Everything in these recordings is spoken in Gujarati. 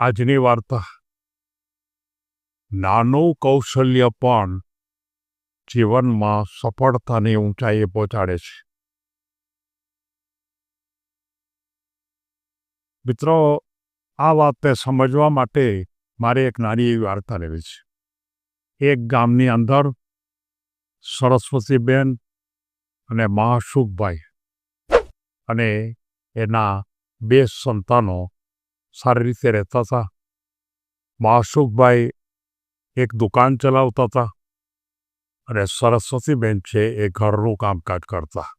આજની વાર્તા. નાનું કૌશલ્ય પણ જીવનમાં સફળતાની ઊંચાઈએ પહોંચાડે છે. મિત્રો, આ વાતને સમજવા માટે મારે એક નાની એવી વાર્તા લેવી છે. એક ગામની અંદર સરસ્વતીબેન અને મહાસુખભાઈ અને એના બે સંતાનો સારી રીતે રહેતા હતા. મહાસુખભાઈ એક દુકાન ચલાવતા હતા અને સરસ્વતીબેન છે એ ઘરનું કામકાજ કરતા.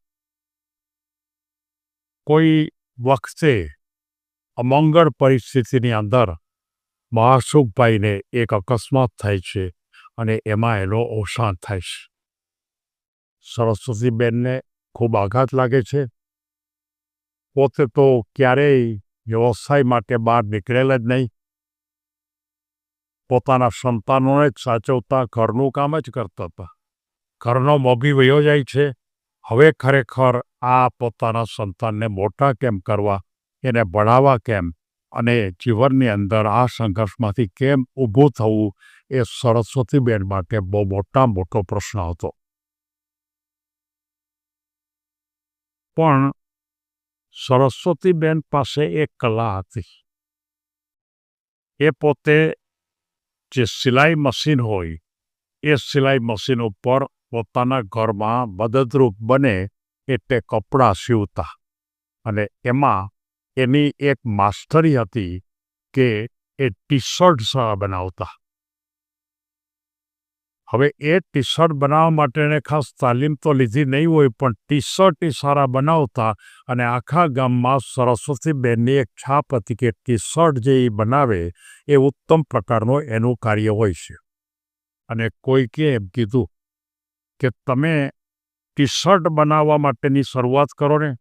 કોઈ વખતે અમંગળ પરિસ્થિતિની અંદર મહાસુખભાઈને એક અકસ્માત થાય છે અને એમાં એનો અવસાન થાય છે. સરસ્વતીબેનને ખૂબ આઘાત લાગે છે. પોતે તો ક્યારેય વ્યવસાય માટે બહાર નીકળેલા જ નહીં. પોતાના સંતાનોને જ સાચવતા ઘરનું કામ જ કરતા હતા. ઘરનો મોભી વયો જાય છે. હવે ખરેખર આ પોતાના સંતાનને મોટા કેમ કરવા, એને ભણાવવા કેમ અને જીવનની અંદર આ સંઘર્ષમાંથી કેમ ઊભું થવું એ સરસ્વતીબેન માટે બહુ મોટા મોટો પ્રશ્ન હતો. પણ સરસ્વતીબેન પાસે એક કલા હતી એ પોતે જે સિલાઈ મશીન હોય એ સિલાઈ મશીન ઉપર પોતાના ઘરમાં મદદરૂપ બને એટલે કપડાં સીવતા અને એમાં એની એક માસ્ટરી હતી કે એ ટી શર્ટ બનાવતા હવે એ ટી શર્ટ બનાવવા માટેને ખાસ તાલીમ તો લીધી નહીં હોય, પણ ટી શર્ટ એ સારા બનાવતા અને આખા ગામમાં સરસ્વતીબેનની એક છાપ હતી કે ટી શર્ટ જે એ બનાવે એ ઉત્તમ પ્રકારનું એનું કાર્ય હોય છે. અને કોઈકે એમ કીધું કે તમે ટી શર્ટ બનાવવા માટેની શરૂઆત કરો ને.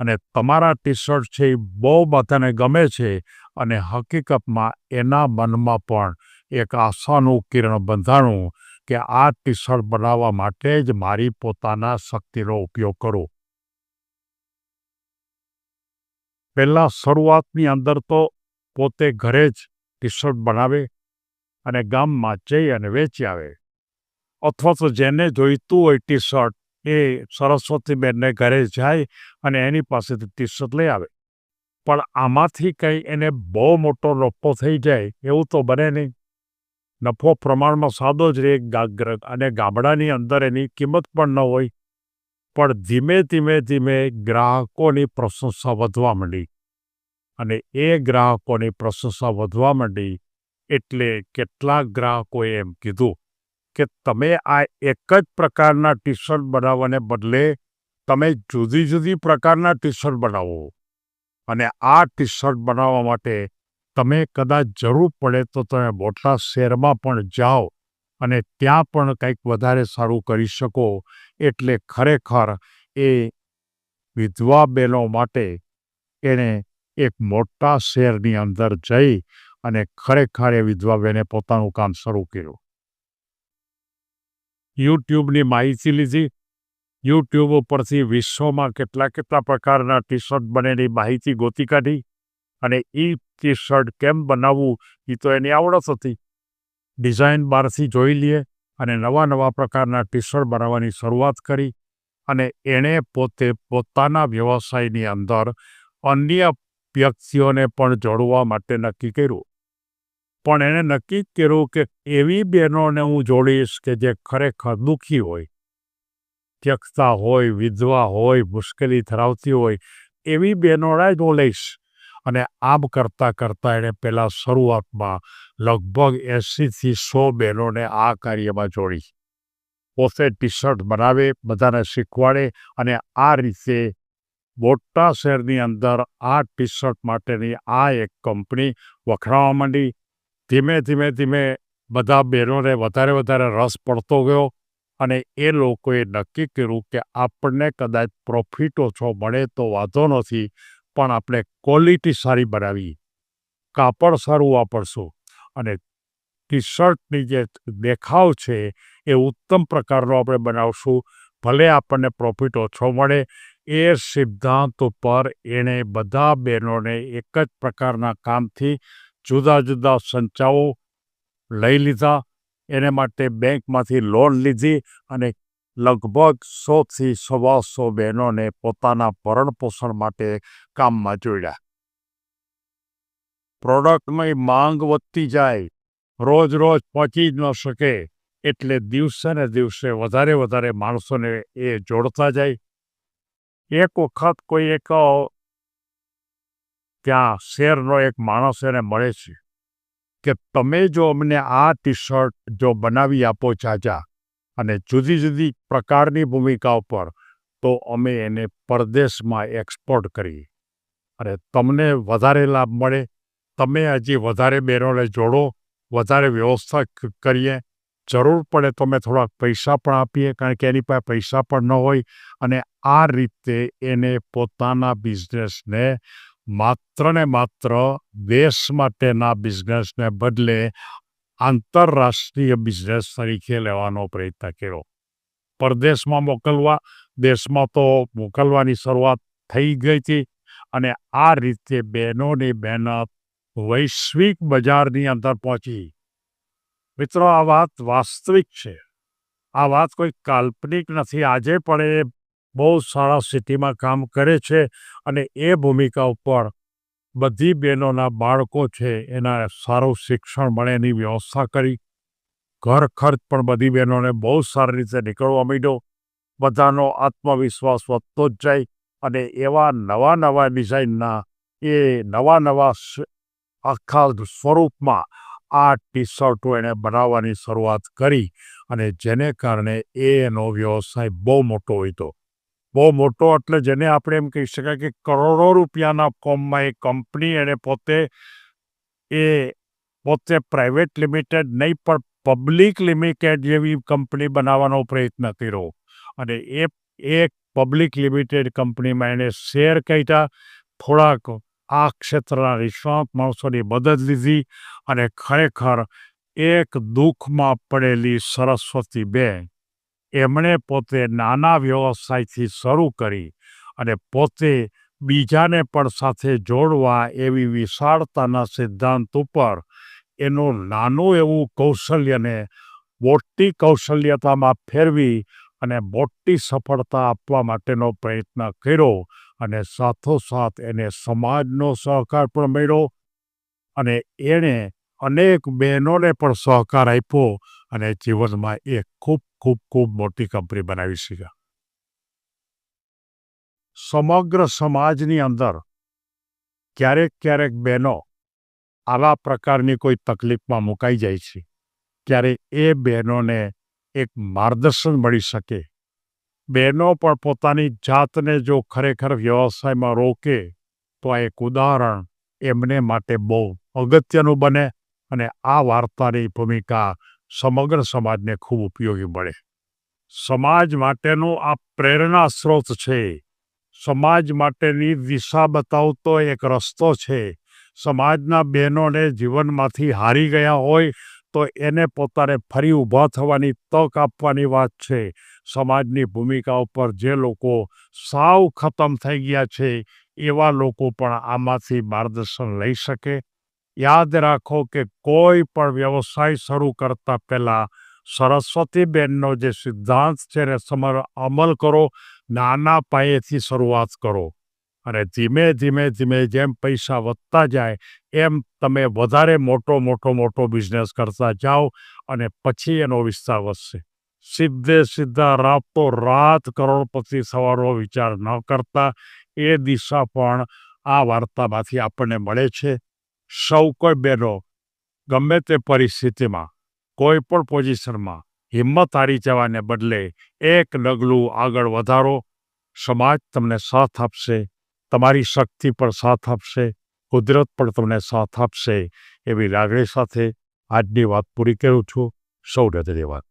અને તમારા ટી શર્ટ છે એ બહુ બધાને ગમે છે અને હકીકતમાં એના મનમાં પણ એક આશાનું કિરણ બંધાણું કે આ ટી શર્ટ બનાવવા માટે જ મારી પોતાના શક્તિનો ઉપયોગ કરું. પહેલાં શરૂઆતની અંદર તો પોતે ઘરે જ ટી શર્ટ બનાવે અને ગામમાં જઈ અને વેચી આવે. અથવા તો જેને જોઈતું હોય ટી શર્ટ એ સરસ્વતીબેનને ઘરે જાય અને એની પાસેથી ટી શર્ટ લઈ આવે. પણ આમાંથી કંઈ એને બહુ મોટો નફો થઈ જાય એવું તો બને નહીં. નફો પ્રમાણમાં સાદો જ રહે અને ગામડાની અંદર એની કિંમત પણ ન હોય. પણ ધીમે ધીમે ધીમે ગ્રાહકોની પ્રશંસા વધવા માંડી. અને એ ગ્રાહકોની પ્રશંસા વધવા માંડી એટલે કેટલાક ગ્રાહકોએ એમ કીધું કે, તમે આ એક જ પ્રકારના ટી શર્ટ બનાવવાને બદલે તમે જુદી જુદી પ્રકારના ટી શર્ટ બનાવો. અને આ ટી શર્ટ બનાવવા માટે તમે કદાચ જરૂર પડે તો તમે મોટા શહેરમાં પણ જાઓ અને ત્યાં પણ કંઈક વધારે સારું કરી શકો. એટલે ખરેખર એ વિધવા બહેનો માટે એણે એક મોટા શહેરની અંદર જઈ અને ખરેખર એ વિધવા બહેને પોતાનું કામ શરૂ કર્યું. યુટ્યુબની માહિતી લીધી. યુટ્યુબ ઉપરથી વિશ્વમાં કેટલા કેટલા પ્રકારના ટી શર્ટ બનેની માહિતી ગોતી કાઢી. અને એ ટી શર્ટ કેમ બનાવવું એ તો એની આવડત હતી. ડિઝાઇન બહારથી જોઈ લઈએ અને નવા નવા પ્રકારના ટી શર્ટ બનાવવાની શરૂઆત કરી અને એણે પોતે પોતાના વ્યવસાયની અંદર અન્ય વ્યક્તિઓને પણ જોડવા માટે નક્કી કર્યું. પણ એણે નક્કી કર્યું કે એવી બહેનોને હું જોડીશ કે જે ખરેખર દુઃખી હોય, ત્યક્તા હોય, વિધવા હોય, મુશ્કેલી ધરાવતી હોય, એવી બહેનોને જ હું લઈશ. અને આમ કરતાં કરતાં એણે પહેલાં શરૂઆતમાં લગભગ એંસીથી સો બહેનોને આ કાર્યમાં જોડી. પોતે ટી શર્ટ બનાવે, બધાને શીખવાડે અને આ રીતે મોટા શહેરની અંદર આ ટી શર્ટ માટેની આ એક કંપની વખણાવા માંડી. ધીમે ધીમે ધીમે બધા બહેનોને વધારે વધારે રસ પડતો ગયો અને એ લોકોએ નક્કી કર્યું કે આપણને કદાચ પ્રોફિટ ઓછો મળે તો વાંધો નથી. પણ આપણે ક્વોલિટી સારી બનાવી. કાપડ સારું વાપરશું અને ટી શર્ટની જે દેખાવ છે એ ઉત્તમ પ્રકારનો આપણે બનાવશું. ભલે આપણને પ્રોફિટ ઓછો મળે, એ સિદ્ધાંત ઉપર એણે બધા બહેનોને એક જ પ્રકારના કામથી જુદા જુદા સંચાઓ લઈ લીધા. એને માટે બેંકમાંથી લોન લીધી અને લગભગ સોથી સવાસો બહેનોને પોતાના ભરણપોષણ માટે કામમાં જોડ્યા. પ્રોડક્ટમાં માંગ વધતી જાય, રોજ રોજ પહોંચી જ ન શકે, એટલે દિવસે ને દિવસે વધારે વધારે માણસોને એ જોડતા જાય. એક વખત કોઈ એક ત્યાં શેરનો એક માણસ એને મળે છે કે, તમે જો અમને આ ટી શર્ટ જો બનાવી આપો ચાચા અને જુદી જુદી પ્રકારની ભૂમિકા ઉપર તો અમે એને પરદેશમાં એક્સપોર્ટ કરીએ. અને તમને વધારે લાભ મળે. તમે હજી વધારે બહેનોને જોડો, વધારે વ્યવસ્થા કરીએ. જરૂર પડે તો અમે થોડાક પૈસા પણ આપીએ, કારણ કે એની પાસે પૈસા પણ ન હોય. અને આ રીતે એને પોતાના બિઝનેસને માત્ર ને માત્ર દેશ માટેના બિઝનેસને બદલે આંતરરાષ્ટ્રીય બિઝનેસ તરીકે લેવાનો પ્રયત્ન કર્યો. પરદેશમાં મોકલવા, દેશમાં તો મોકલવાની શરૂઆત થઈ ગઈ હતી અને આ રીતે બહેનોની મહેનત વૈશ્વિક બજારની અંદર પહોંચી. મિત્રો, આ વાત વાસ્તવિક છે. આ વાત કોઈ કાલ્પનિક નથી. આજે પણ એ બહુ સારા સિટીમાં કામ કરે છે અને એ ભૂમિકા ઉપર બધી બહેનોના બાળકો છે, એના સારું શિક્ષણ મળે, એની વ્યવસ્થા કરી. ઘર ખર્ચ પણ બધી બહેનોને બહુ સારી રીતે નીકળવા માંડ્યો. બધાનો આત્મવિશ્વાસ વધતો જ જાય અને એવા નવા નવા ડિઝાઇનના, એ નવા નવા આખા સ્વરૂપમાં આ ટી શર્ટો એણે બનાવવાની શરૂઆત કરી અને જેને કારણે એનો વ્યવસાય બહુ મોટો હોય તો. બહુ મોટો એટલે જેને આપણે એમ કહી શકાય કે કરોડો રૂપિયાના ફોર્મમાં એ કંપની એણે પોતે એ પોતે પ્રાઇવેટ લિમિટેડ નહીં, પણ પબ્લિક લિમિટેડ જેવી કંપની બનાવવાનો પ્રયત્ન કર્યો. અને એ એક પબ્લિક લિમિટેડ કંપનીમાં એણે શેર કહેતા થોડાક આ ક્ષેત્રના નિષ્ણાત માણસોની મદદ લીધી અને ખરેખર એક દુઃખમાં પડેલી સરસ્વતી બેન એમણે પોતે નાના વ્યવસાયથી શરૂ કરી અને પોતે બીજાને પણ સાથે જોડવા એવી વિશાળતાના સિદ્ધાંત ઉપર એનું નાનું એવું કૌશલ્યને મોટી કૌશલ્યતામાં ફેરવી અને મોટી સફળતા આપવા માટેનો પ્રયત્ન કર્યો અને સાથોસાથ એને સમાજનો સહકાર પણ મળ્યો અને એણે અનેક બહેનોને પણ સહકાર આપ્યો અને જીવનમાં એ ખૂબ ખૂબ ખૂબ મોટી કંપની બનાવી શકે સમગ્ર સમાજની અંદર ક્યારેક ક્યારેક બહેનો આવા પ્રકારની કોઈ તકલીફમાં મુકાઈ જાય છે. ત્યારે એ બહેનોને એક માર્ગદર્શન મળી શકે. બહેનો પણ પોતાની જાતને જો ખરેખર વ્યવસાયમાં રોકે, તો આ એક ઉદાહરણ એમને માટે બહુ અગત્યનું બને અને આ વાર્તાની ભૂમિકા સમગ્ર સમાજને ખૂબ ઉપયોગી મળે. સમાજ માટેનો આ પ્રેરણા સ્ત્રોત છે. સમાજ માટેની દિશા બતાવતો એક રસ્તો છે. સમાજના બહેનોને જીવનમાંથી હારી ગયા હોય તો એને પોતાને ફરી ઊભા થવાની તક આપવાની વાત છે. સમાજની ભૂમિકા ઉપર જે લોકો સાવ ખતમ થઈ ગયા છે, એવા લોકો પણ આમાંથી માર્ગદર્શન લઈ શકે. યાદ રાખો કે કોઈ પણ વ્યવસાય શરૂ કરતા પહેલાં સરસ્વતીબેનનો જે સિદ્ધાંત છે એને સમર અમલ કરો, નાના પાયેથી શરૂઆત કરો. અને ધીમે ધીમે ધીમે જેમ પૈસા વધતા જાય, એમ તમે વધારે મોટો મોટો મોટો બિઝનેસ કરતા જાઓ અને પછી એનો વિસ્તાર વધશે. સીધે, સીધા રાતો, રાત કરોડપતિ થવાનો વિચાર ન કરતા, એ દિશા પણ આ વાર્તામાંથી આપણને મળે છે. સૌ કોઈ બહેનો ગમે તે પરિસ્થિતિમાં, કોઈ પણ પોઝિશનમાં, હિંમત હારી જવાને બદલે એક ડગલું આગળ વધારો. સમાજ તમને સાથ આપશે, તમારી શક્તિ પણ સાથ આપશે, કુદરત પણ તમને સાથ આપશે, એવી લાગણી સાથે આજની વાત પૂરી કરું છું. સૌને ધન્યવાદ